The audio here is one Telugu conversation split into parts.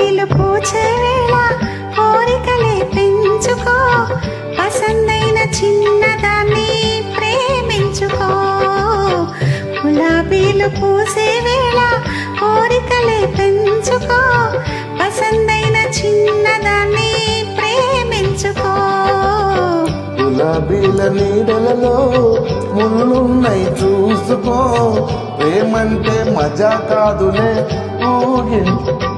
పూచే వేళ కోరికలే పెంచుకో. పసందైన చిన్నదాన్ని ప్రేమించుకో. గులాబీలు పూసే వేళ కోరికలే పెంచుకో. పసందైన చిన్నదాన్ని ప్రేమించుకో. గులాబీల నీడలలో ముళ్ళున్నై చూసుకో. ప్రేమంటే మజా కాదులే ఊగించు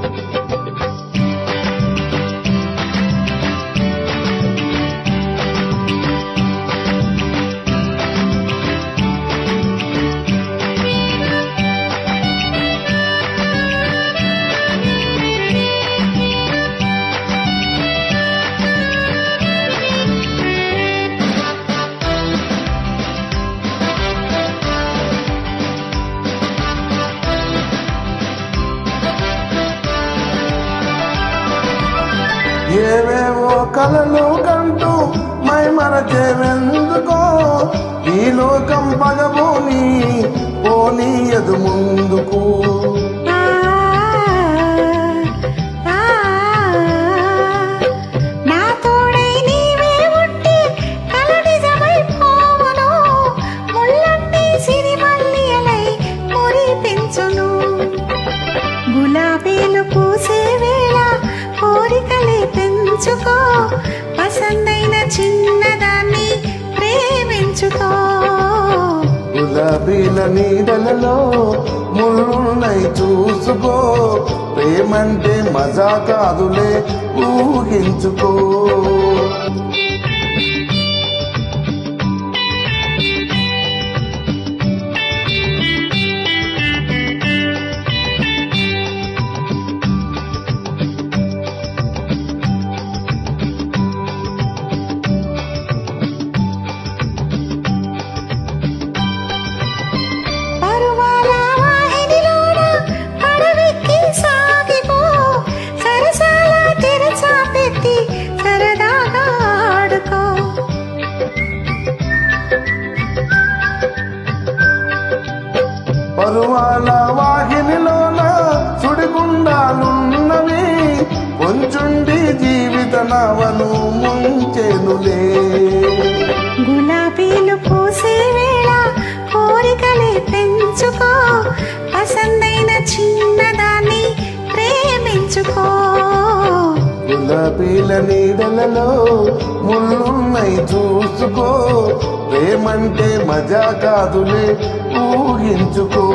ఏవేవో కలలు కంటూ మై మరచేవెందుకో ఈ లోకం పగబోని పోనీయదు ముందుకు. గులాబీల నీడలలో ముళ్ళున్నై చూసుకో. ప్రేమంటే మజా కాదులే ఊహించుకో. పరువాల వాహినిలోన సుడిగుండాలున్నవి కొంచుండి జీవిత నవను ముంచెనులే. గులాబీలు పూసే వేళ కోరికలే పెంచుకో. పసందైన చిన్నదాన్ని ప్రేమించుకో. గులాబీల నీడలలో ముళ్ళున్నాయి చూసుకో. ప్రేమంటే మజా కాదులే ఊహించుకో.